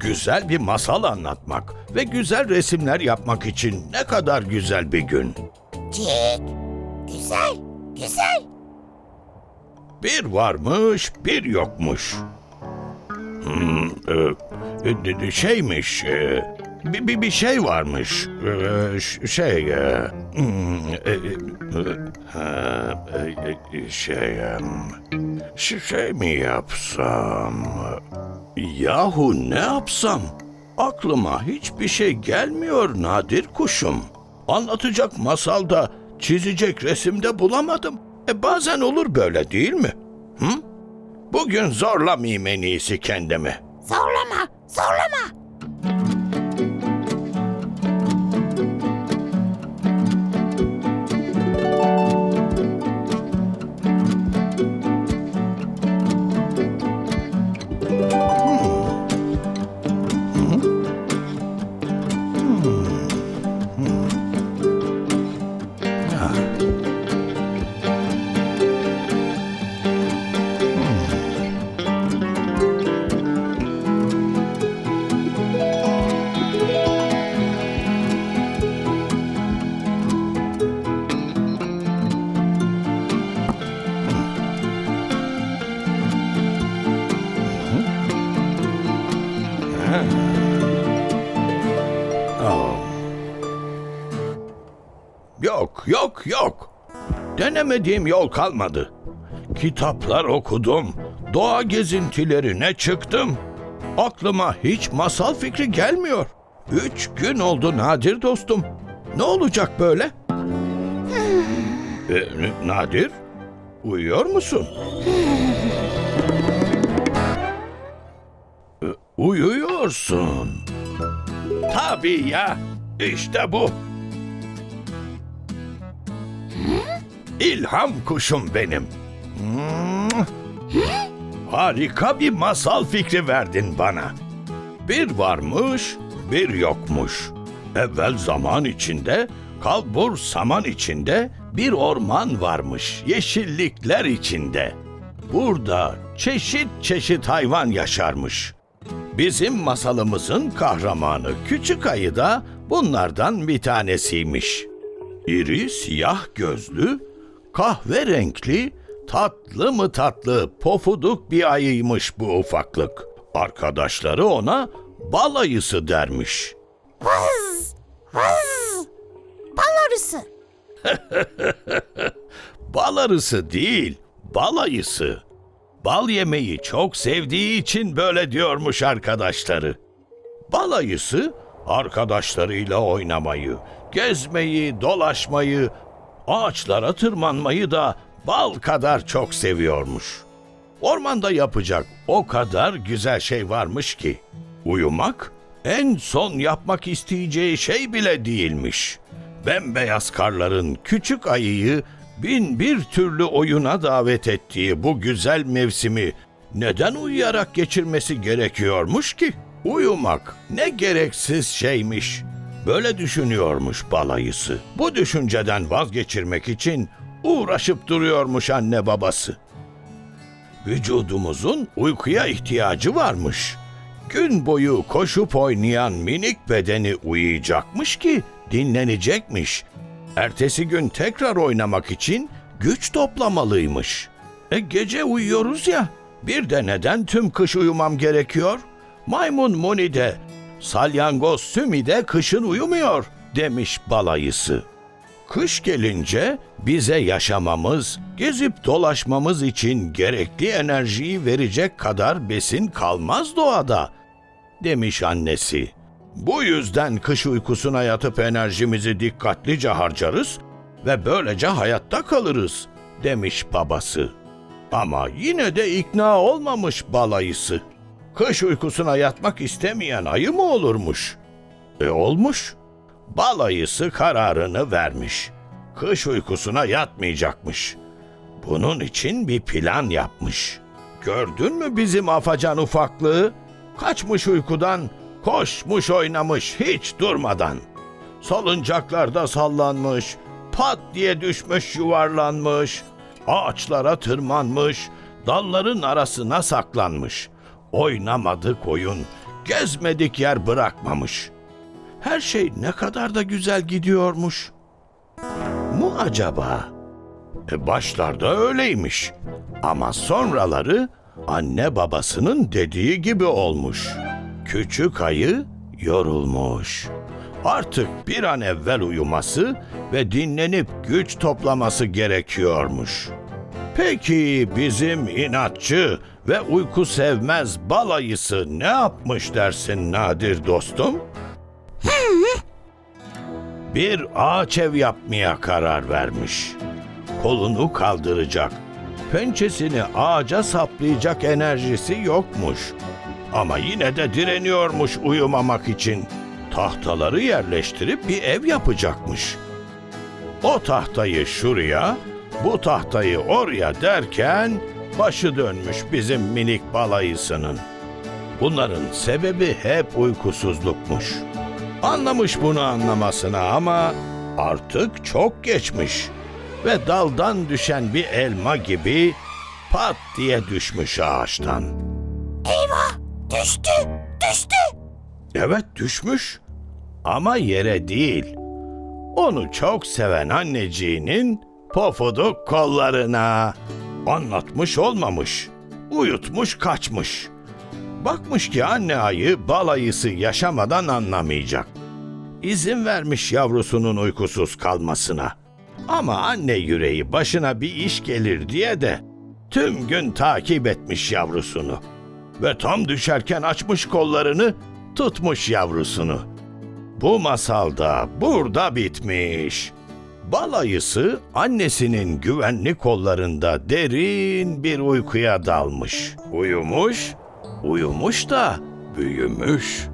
Güzel bir masal anlatmak ve güzel resimler yapmak için ne kadar güzel bir gün. Cik. Güzel. Güzel. Bir varmış, bir yokmuş. Hmm, e, e, şeymiş, e, bir, bir, bir şey varmış. E, ş- şey, e, hmm, e, e, e, şey, şey mi yapsam? Yahu ne yapsam? Aklıma hiçbir şey gelmiyor nadir kuşum. Anlatacak masalda, çizecek resimde bulamadım. E bazen olur böyle değil mi? Hı? Bugün zorlamayayım en iyisi kendimi. Zorlama. Zorlama. Yok, yok, yok. Denemediğim yol kalmadı. Kitaplar okudum, doğa gezintilerine çıktım. Aklıma hiç masal fikri gelmiyor. Üç gün oldu Nadir dostum. Ne olacak böyle? E, N- Nadir, uyuyor musun? E, Uyuyorsun. Tabii ya, işte bu. İlham kuşum benim. Harika bir masal fikri verdin bana. Bir varmış, bir yokmuş. Evvel zaman içinde, kalbur saman içinde bir orman varmış, yeşillikler içinde. Burada çeşit çeşit hayvan yaşarmış. Bizim masalımızın kahramanı Küçük Ayı da bunlardan bir tanesiymiş. İri siyah gözlü, kahverenkli, tatlı mı tatlı pofuduk bir ayıymış bu ufaklık. Arkadaşları ona bal ayısı dermiş. Vız. Vız. Bal arısı. Bal arısı değil, bal ayısı. Bal yemeyi çok sevdiği için böyle diyormuş arkadaşları. Bal ayısı arkadaşlarıyla oynamayı, gezmeyi, dolaşmayı, ağaçlara tırmanmayı da bal kadar çok seviyormuş. Ormanda yapacak o kadar güzel şey varmış ki uyumak en son yapmak isteyeceği şey bile değilmiş. Bembeyaz karların küçük ayıyı bin bir türlü oyuna davet ettiği bu güzel mevsimi neden uyuyarak geçirmesi gerekiyormuş ki? Uyumak ne gereksiz şeymiş. Böyle düşünüyormuş balayısı. Bu düşünceden vazgeçirmek için uğraşıp duruyormuş anne babası. Vücudumuzun uykuya ihtiyacı varmış. Gün boyu koşup oynayan minik bedeni uyuyacakmış ki dinlenecekmiş. Ertesi gün tekrar oynamak için güç toplamalıymış. E gece uyuyoruz ya. Bir de neden tüm kış uyumam gerekiyor? Maymun Muni de, salyangoz Sümi de kışın uyumuyor demiş balayısı. Kış gelince bize yaşamamız, gezip dolaşmamız için gerekli enerjiyi verecek kadar besin kalmaz doğada, demiş annesi. Bu yüzden kış uykusuna yatıp enerjimizi dikkatlice harcarız ve böylece hayatta kalırız, demiş babası. Ama yine de ikna olmamış balayısı. Kış uykusuna yatmak istemeyen ayı mı olurmuş? E olmuş. Bal ayısı kararını vermiş. Kış uykusuna yatmayacakmış. Bunun için bir plan yapmış. Gördün mü bizim afacan ufaklığı? Kaçmış uykudan, koşmuş oynamış hiç durmadan. Salıncaklarda sallanmış, pat diye düşmüş yuvarlanmış, ağaçlara tırmanmış, dalların arasına saklanmış. Oynamadık oyun, gezmedik yer bırakmamış. Her şey ne kadar da güzel gidiyormuş. Mu acaba? E başlarda öyleymiş. Ama sonraları anne babasının dediği gibi olmuş. Küçük ayı yorulmuş. Artık bir an evvel uyuması ve dinlenip güç toplaması gerekiyormuş. Peki bizim inatçı ve uyku sevmez balayısı ne yapmış dersin Nadir dostum? Bir ağaç ev yapmaya karar vermiş. Kolunu kaldıracak, pençesini ağaca saplayacak enerjisi yokmuş. Ama yine de direniyormuş uyumamak için. Tahtaları yerleştirip bir ev yapacakmış. O tahtayı şuraya, bu tahtayı oraya derken başı dönmüş bizim minik balayısının. Bunların sebebi hep uykusuzlukmuş. Anlamış bunu anlamasına ama artık çok geçmiş ve daldan düşen bir elma gibi pat diye düşmüş ağaçtan. Eyvah! Düştü! Düştü! Evet düşmüş ama yere değil. Onu çok seven anneciğinin pofuduk kollarına. Anlatmış olmamış. Uyutmuş kaçmış. Bakmış ki anne ayı balayısı yaşamadan anlamayacak. İzin vermiş yavrusunun uykusuz kalmasına. Ama anne yüreği başına bir iş gelir diye de tüm gün takip etmiş yavrusunu ve tam düşerken açmış kollarını tutmuş yavrusunu. Bu masalda burada bitmiş. Balayısı annesinin güvenli kollarında derin bir uykuya dalmış. Uyumuş, uyumuş da büyümüş.